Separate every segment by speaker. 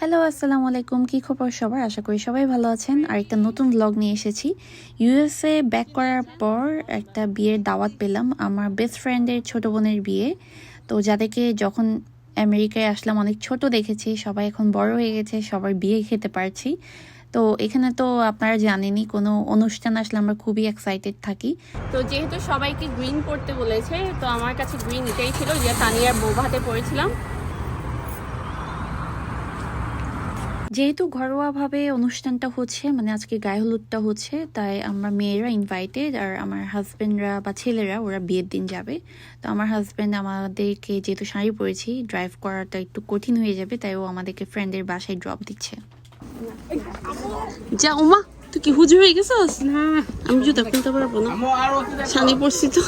Speaker 1: Hello আসসালামু আলাইকুম। কী খবর সবার? আশা করি সবাই ভালো আছেন। আর একটা নতুন ব্লগ নিয়ে এসেছি। ইউএসএ ব্যাক করার পর একটা বিয়ের দাওয়াত পেলাম আমার বেস্ট ফ্রেন্ডের ছোট বোনের বিয়ে। তো যাদেরকে যখন আমেরিকায় আসলাম, অনেক ছোট দেখেছি, সবাই এখন বড় হয়ে গেছে, সবার বিয়ে খেতে পারছি। তো এখানে তো আপনারা জানেনই, কোনো অনুষ্ঠান আসলে আমরা খুবই এক্সাইটেড থাকি।
Speaker 2: তো যেহেতু সবাইকে গ্রিন পড়তে বলেছে, তো আমার কাছে গ্রিন এটাই ছিল যে, তানিয়ার বৌভাতে পড়েছিলাম।
Speaker 1: যেহেতু ঘরোয়াভাবে অনুষ্ঠানটা হচ্ছে মানে আজকে গায়ে হলুদটা হচ্ছে তাই আমরা মেয়েরা ইনভাইটেড আর আমার হাজব্যান্ডরা বা ছেলেরা ওরা বিয়ের দিন যাবে। তো আমার হাজব্যান্ড আমাদেরকে যেহেতু শাড়ি পরেছি ড্রাইভ করাটা একটু কঠিন হয়ে যাবে তাই ও আমাদেরকে ফ্রেন্ডের বাসায় ড্রপ দিচ্ছে।
Speaker 2: যা উমা তুই কি হুজুর হয়ে গেছিস? না। আমি জুতা খুলতে পারব না। শানি পড়ছি তো।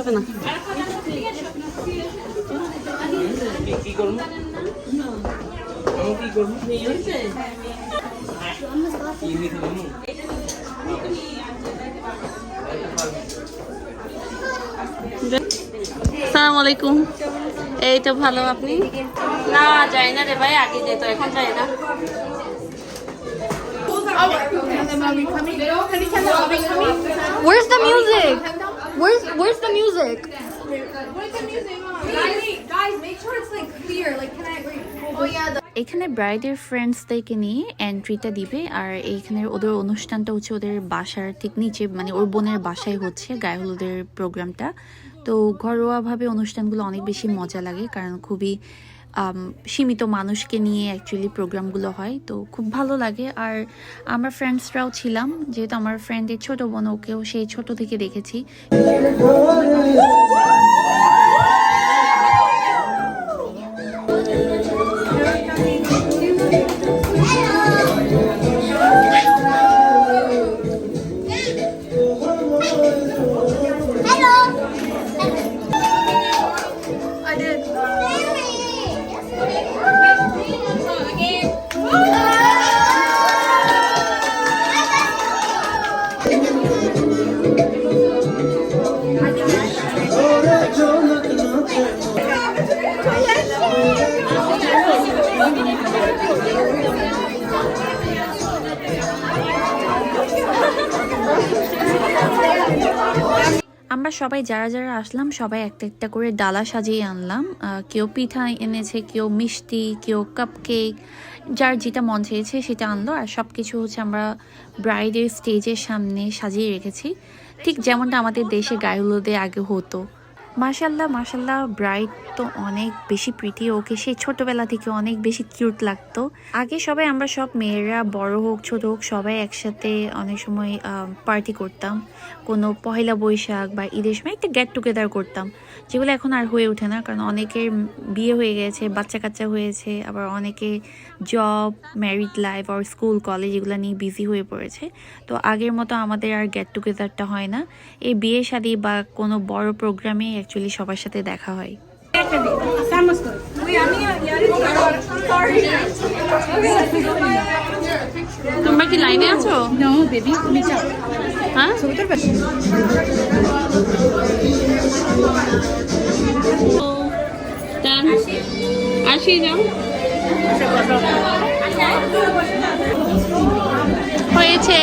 Speaker 2: হবে না।
Speaker 3: কি করব? কি করব? কি নিতে পারব
Speaker 2: সালাম আলাইকুম। এই তো ভালো আপনি? না যাই না রে ভাই আগে যেত এখন যাই না।
Speaker 4: Where's the music? Where's Where's the music? Where's the music?
Speaker 5: Guys, guys, make sure it's like clear. Like, can I? Wait. Oh yeah.
Speaker 1: এখানে ব্রাইডের ফ্রেন্ডসদেরকে নিয়ে এন্ট্রিটা দিবে আর এইখানে ওদের অনুষ্ঠানটা হচ্ছে ওদের বাসার ঠিক নিচে মানে ওর বোনের বাসায় হচ্ছে গায়ে হলুদের প্রোগ্রামটা তো ঘরোয়াভাবে অনুষ্ঠানগুলো অনেক বেশি মজা লাগে কারণ খুবই সীমিত মানুষকে নিয়ে অ্যাকচুয়ালি প্রোগ্রামগুলো হয়, তো খুব ভালো লাগে। আর আমার ফ্রেন্ডসরাও ছিলাম, যেহেতু আমার ফ্রেন্ডের ছোটো বোন, ওকেও সেই ছোট থেকে দেখেছি। আমরা সবাই যারা যারা আসলাম, সবাই একটা একটা করে ডালা সাজিয়ে আনলাম। কেউ পিঠা এনেছে, কেউ মিষ্টি, কেউ কাপ কেক যার যেটা মন চেয়েছে সেটা আনলো। আর সব কিছু হচ্ছে আমরা ব্রাইডের স্টেজের সামনে সাজিয়ে রেখেছি। ঠিক যেমনটা আমাদের দেশে গায়ে আগে হতো। মাশাল্লাহ মাশাল্লাহ ব্রাইড তো অনেক বেশি প্রীতি ওকে সেই ছোটবেলা থেকে অনেক বেশি কিউট লাগতো। আগে সবাই, আমরা সব মেয়েরা, বড় হোক, ছোট হোক, সবাই একসাথে অনেক সময় পার্টি করতাম। কোনো পহেলা বৈশাখ বা ঈদের সময় একটা গেট টুগেদার করতাম, যেগুলো এখন আর হয়ে ওঠে না, কারণ অনেকের বিয়ে হয়ে গেছে বাচ্চা কাচ্চা হয়েছে, আবার অনেকে জব ম্যারিড লাইফ আর স্কুল কলেজ এগুলো নিয়ে বিজি হয়ে পড়েছে। তো আগের মতো আমাদের আর গেট টুগেদারটা হয় না। এই বিয়ে শাদী বা কোনো বড় প্রোগ্রামে অ্যাকচুয়ালি সবার সাথে দেখা হয়।
Speaker 2: তোমরা কি লাইনে আছো?
Speaker 4: যাও
Speaker 2: হ্যাঁ আসি যাও হয়েছে।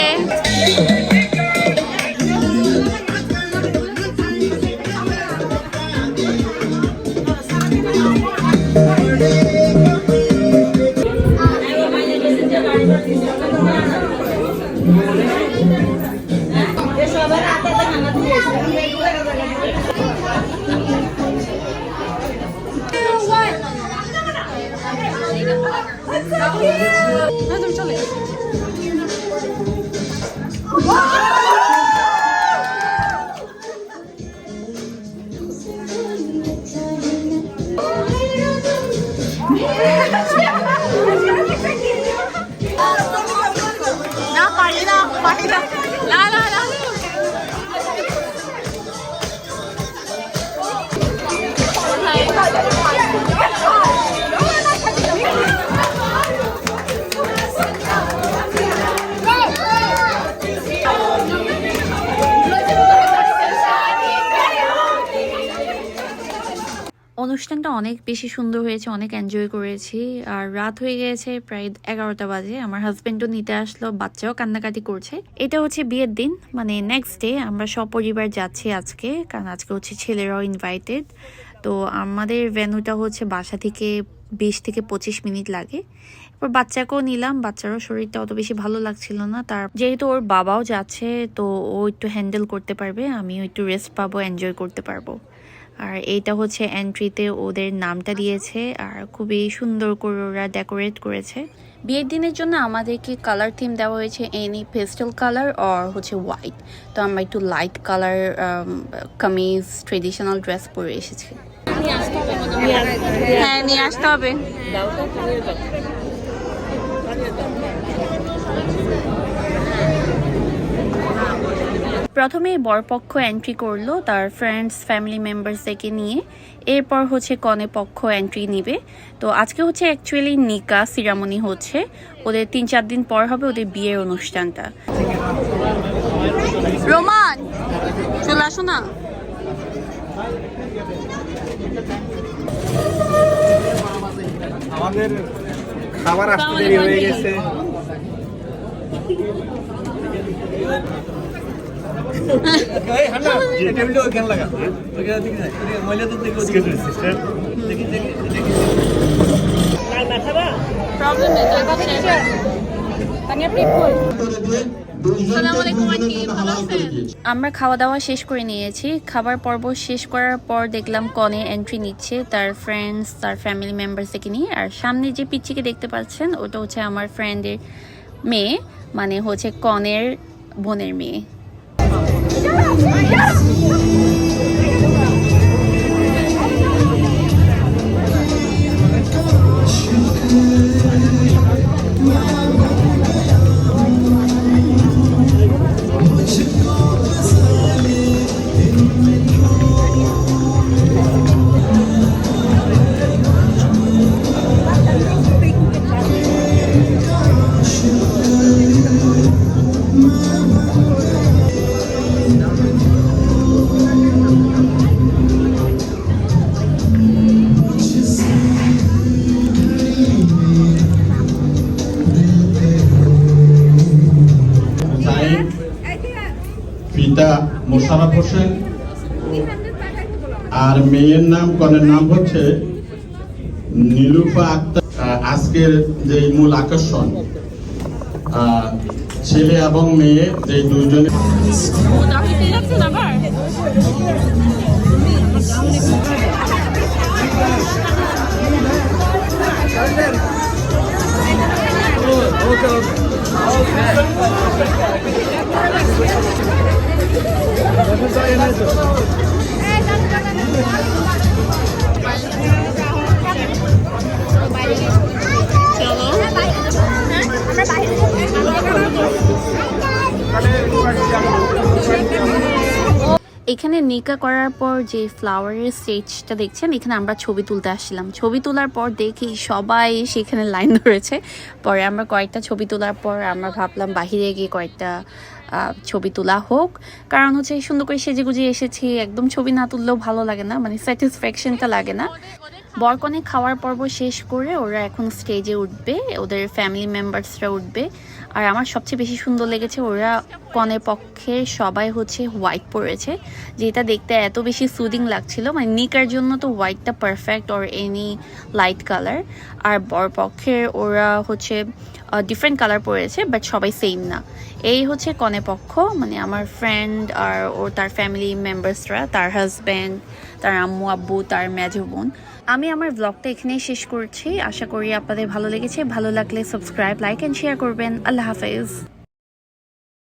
Speaker 1: অনুষ্ঠানটা অনেক বেশি সুন্দর হয়েছে, অনেক এনজয় করেছি। আর রাত হয়ে গিয়েছে প্রায় এগারোটা বাজে। আমার হাজবেন্ডও নিতে আসলো, বাচ্চাও কান্নাকাটি করছে। এটা হচ্ছে বিয়ের দিন মানে নেক্সট ডে আমরা সপরিবার যাচ্ছি আজকে, কারণ আজকে হচ্ছে ছেলেরাও ইনভাইটেড তো আমাদের ভেন্যুটা হচ্ছে বাসা থেকে বিশ থেকে পঁচিশ মিনিট লাগে। এরপর বাচ্চাকেও নিলাম, বাচ্চারও শরীরটা অত বেশি ভালো লাগছিল না। তার যেহেতু ওর বাবাও যাচ্ছে, তো ও একটু হ্যান্ডেল করতে পারবে, আমিও একটু রেস্ট পাবো এনজয় করতে পারব। আর এইটা হচ্ছে এন্ট্রিতে ওদের নামটা দিয়েছে। আর খুবই সুন্দর করে ওরা ডেকোরেট করেছে। বিয়ের দিনের জন্য আমাদেরকে কালার থিম দেওয়া হয়েছে এনি পেস্টেল কালার আর হচ্ছে হোয়াইট তো আমরা একটু light colour kameez traditional dress পরে এসেছি।
Speaker 2: হ্যাঁ নিয়ে আসতে হবে।
Speaker 1: প্রথমে বরপক্ষ এন্ট্রি করল তার ফ্রেন্ডস ফ্যামিলি মেম্বার্সদেরকে নিয়ে। এরপর হচ্ছে কনে পক্ষ এন্ট্রি নিবে। তো আজকে হচ্ছে অ্যাকচুয়ালি নিকা সিরামনি হচ্ছে। ওদের তিন চার দিন পর হবে ওদের বিয়ের অনুষ্ঠানটা।
Speaker 2: রোমান, চলে আসো না।
Speaker 3: আমাদের খাবার আসতে দেরি হয়ে গেছে।
Speaker 1: আমরা খাওয়া দাওয়া শেষ করে নিয়েছি। খাবার পর্ব শেষ করার পর দেখলাম কনে এন্ট্রি নিচ্ছে তার ফ্রেন্ডস তার ফ্যামিলি মেম্বার্সদেরকে নিয়ে। আর সামনে যে পিচ্চিকে দেখতে পাচ্ছেন, ওটা হচ্ছে আমার ফ্রেন্ডের মেয়ে মানে হচ্ছে কনের বোনের মেয়ে।
Speaker 6: 我的眼睛 পিতা মোশাররফ হোসেন। আর মেয়ের নাম, কনের নাম হচ্ছে নীলুফা আক্তার। আজকের যে মূল আকর্ষণ ছেলে এবং মেয়ে যে দুইজনে
Speaker 2: Okay.
Speaker 1: এখানে নিকা করার পর যে ফ্লাওয়ারের স্টেজটা দেখছেন, এখানে আমরা ছবি তুলতে আসছিলাম। ছবি তোলার পর দেখি সবাই সেখানে লাইন ধরেছে। পরে আমরা কয়েকটা ছবি তোলার পর আমরা ভাবলাম বাহিরে গিয়ে কয়েকটা ছবি তোলা হোক। কারণ হচ্ছে সুন্দর করে সেজে গুজে এসেছি, একদম ছবি না তুললেও ভালো লাগে না মানে স্যাটিসফ্যাকশনটা লাগে না। বরকনে খাওয়ার পর্ব শেষ করে ওরা এখন স্টেজে উঠবে, ওদের ফ্যামিলি মেম্বার্সরা উঠবে। আর আমার সবচেয়ে বেশি সুন্দর লেগেছে, ওরা কনের পক্ষে সবাই হচ্ছে হোয়াইট পরেছে যেটা দেখতে এত বেশি সুদিং লাগছিল। মানে নিকার জন্য তো হোয়াইটটা perfect or any light colour আর বর পক্ষের ওরা হচ্ছে ডিফারেন্ট কালার পরেছে বাট সবাই সেম না। এই হচ্ছে কনে পক্ষ মানে আমার ফ্রেন্ড আর ওর তার ফ্যামিলি মেম্বার্সরা তার হাজব্যান্ড তার আম্মু, আব্বু, তার মেজো বোন। আমি আমার ব্লগটা এখানেই শেষ করছি। আশা করি আপনাদের ভালো লেগেছে। ভালো লাগলে সাবস্ক্রাইব লাইক অ্যান্ড শেয়ার করবেন। আল্লাহ হাফেজ।